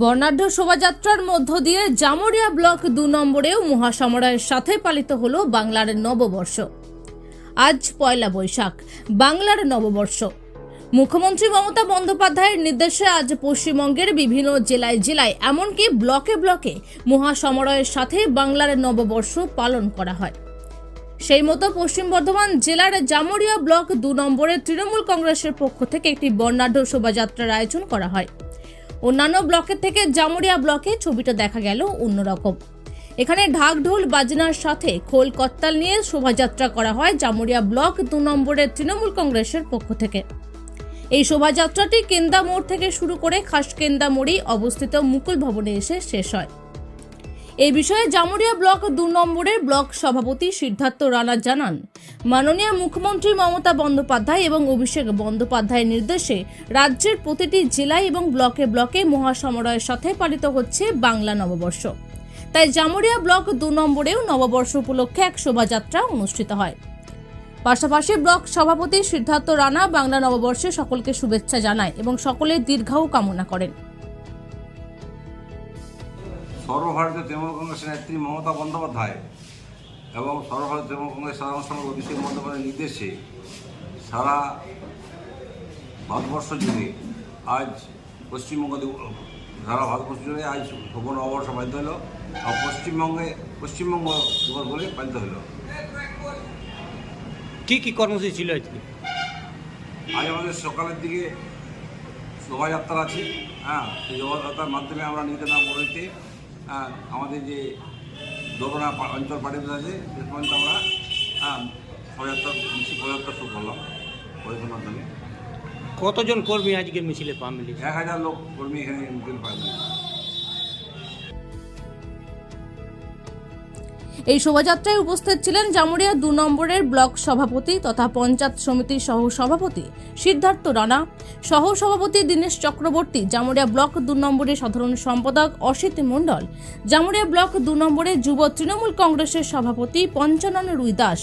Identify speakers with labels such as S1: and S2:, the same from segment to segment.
S1: বর্ণাঢ্য শোভাযাত্রার মধ্য দিয়ে জামুরিয়া ব্লক দু নম্বরেও মহাসমরায়ের সাথে পালিত হল বাংলার নববর্ষ। আজ পয়লা বৈশাখ, বাংলার নববর্ষ। মুখ্যমন্ত্রী মমতা বন্দ্যোপাধ্যায়ের নির্দেশে আজ পশ্চিমবঙ্গের বিভিন্ন জেলায় জেলায়, এমনকি ব্লকে ব্লকে মহাসমরায়ের সাথে বাংলার নববর্ষ পালন করা হয়। সেই মতো পশ্চিম বর্ধমান জেলার জামুরিয়া ব্লক দু নম্বরে তৃণমূল কংগ্রেসের পক্ষ থেকে একটি বর্ণাঢ্য শোভাযাত্রার আয়োজন করা হয়। অন্যান্য ব্লকের থেকে জামুরিয়া ব্লকে ছবিটা দেখা গেল অন্যরকম এখানে ঢাকঢোল বাজনার সাথে খোল কত্তাল নিয়ে শোভাযাত্রা করা হয় জামুরিয়া ব্লক দু নম্বরের তৃণমূল কংগ্রেসের পক্ষ থেকে। এই শোভাযাত্রাটি কেন্দা মোড় থেকে শুরু করে খাসকেন্দা মোড়েই অবস্থিত মুকুল ভবনে এসে শেষ হয়। এই বিষয়ে জামুরিয়া ব্লক দু নম্বরের ব্লক সভাপতি সিদ্ধার্থ রানা জানান। মাননীয় মুখ্যমন্ত্রী মমতা বন্দ্যোপাধ্যায় এবং অভিষেক বন্দ্যোপাধ্যায়ের নির্দেশে রাজ্যের প্রতিটি জেলায় এবং ব্লকে ব্লকে মহাসমরয়ের সাথে পালিত হচ্ছে বাংলা নববর্ষ। তাই জামুরিয়া ব্লক দু নম্বরেও নববর্ষ উপলক্ষে এক শোভাযাত্রা অনুষ্ঠিত হয়। পাশাপাশি ব্লক সভাপতি সিদ্ধার্থ রানা বাংলা নববর্ষে সকলকে শুভেচ্ছা জানায় এবং সকলের দীর্ঘায়ু কামনা করেন।
S2: সর্বভারতীয় তৃণমূল কংগ্রেসের নেত্রী মমতা বন্দ্যোপাধ্যায় এবং সর্বভারতীয় তৃণমূল কংগ্রেস সাধারণ সম্পাদক অভিষেক বন্দ্যোপাধ্যায়ের নির্দেশে সারা ভারতবর্ষ জুড়ে আজ পশ্চিমবঙ্গ সারা ভারতবর্ষ জুড়ে আজ শুভ নববর্ষ পালিত হলো আর পশ্চিমবঙ্গে পশ্চিমবঙ্গ দিবস বলে পালিত হলো।
S3: কি কি কর্মসূচি ছিল আজকে?
S2: আজ আমাদের সকালের দিকে শোভাযাত্রা আছে হ্যাঁ সেই শোভাযাত্রার মাধ্যমে আমরা নিজেদের বলতে হ্যাঁ আমাদের যে দোরনা পা- অঞ্চল পার্টি আছে সে পর্যন্ত আমরা হ্যাঁ শোভাযাত্রা মিছিল পঁচাত্তর শুরু করলাম পরিষদের মাধ্যমে
S3: কতজন কর্মী আজকে মিছিলে পা মিলিয়েছে?
S2: এক হাজার লোক কর্মী এখানে মিছিল পাইলেন
S1: এই শোভাযাত্রায় উপস্থিত ছিলেন জামুরিয়া দু নম্বরের ব্লক সভাপতি তথা পঞ্চায়েত সমিতির সহ সভাপতি সিদ্ধার্থ রানা সহ সভাপতি দীনেশ চক্রবর্তী, জামুরিয়া ব্লক দু নম্বরের সাধারণ সম্পাদক অসিত মণ্ডল, জামুরিয়া ব্লক দু নম্বরের যুব তৃণমূল কংগ্রেসের সভাপতি পঞ্চানন রুই দাস,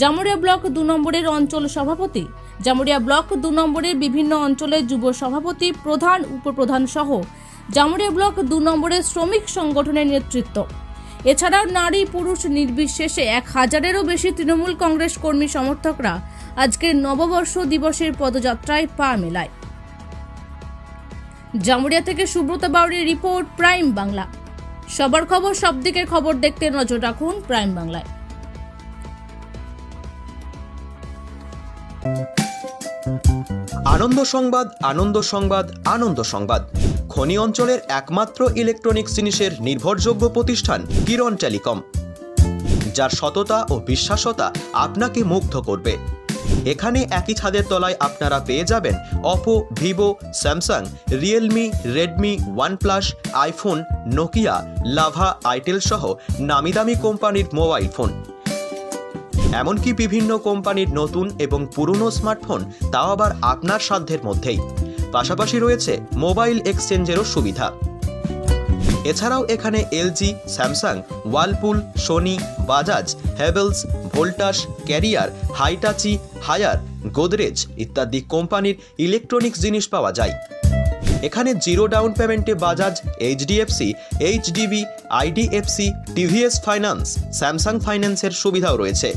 S1: জামুরিয়া ব্লক দু নম্বরের অঞ্চল সভাপতি, জামুরিয়া ব্লক দু নম্বরের বিভিন্ন অঞ্চলের যুব সভাপতি, প্রধান, উপপ্রধান সহ, জামুরিয়া ব্লক দু নম্বরের শ্রমিক সংগঠনের নেতৃত্ব। এছাড়াও নারী পুরুষ নির্বিশেষে এক হাজারেরও বেশি তৃণমূল কংগ্রেস কর্মী সমর্থকরা আজকের নববর্ষ দিবসের পদযাত্রায় পা মেলায়। জামুরিয়া থেকে সুব্রত বাউরির রিপোর্ট প্রাইম বাংলা। সবার খবর সব দিকের খবর দেখতে নজর রাখুন প্রাইম বাংলায়।
S4: আনন্দ সংবাদ আনন্দ সংবাদ আনন্দ সংবাদ। খনি অঞ্চলের একমাত্র ইলেকট্রনিক্স জিনিসের নির্ভরযোগ্য প্রতিষ্ঠান কিরণ টেলিকম, যার সততা ও বিশ্বাসতা আপনাকে মুগ্ধ করবে। এখানে একই ছাদের তলায় আপনারা পেয়ে যাবেন Oppo Vivo Samsung Realme Redmi OnePlus iPhone Nokia Lava itel সহ নামি দামি কোম্পানির মোবাইল ফোন। এমনকি বিভিন্ন কোম্পানির নতুন এবং পুরনো স্মার্টফোন তাও আবার আপনার সাধ্যের মধ্যেই। পাশাপাশি রয়েছে মোবাইল এক্সচেঞ্জেরও সুবিধা। এছাড়াও এখানে LG, Samsung, Whirlpool, Sony, Bajaj Havells Voltas, Carrier, Hitachi, Haier, Godrej ইত্যাদি কোম্পানির ইলেকট্রনিক্স জিনিস পাওয়া যায়। এখানে জিরো ডাউন পেমেন্টে Bajaj, HDFC, HDB, IDFC, TVS finance, Samsung ফাইন্যান্সের সুবিধাও রয়েছে।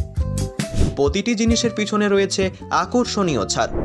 S4: প্রতিটি জিনিসের পিছনে রয়েছে আকর্ষণীয় ছাড়।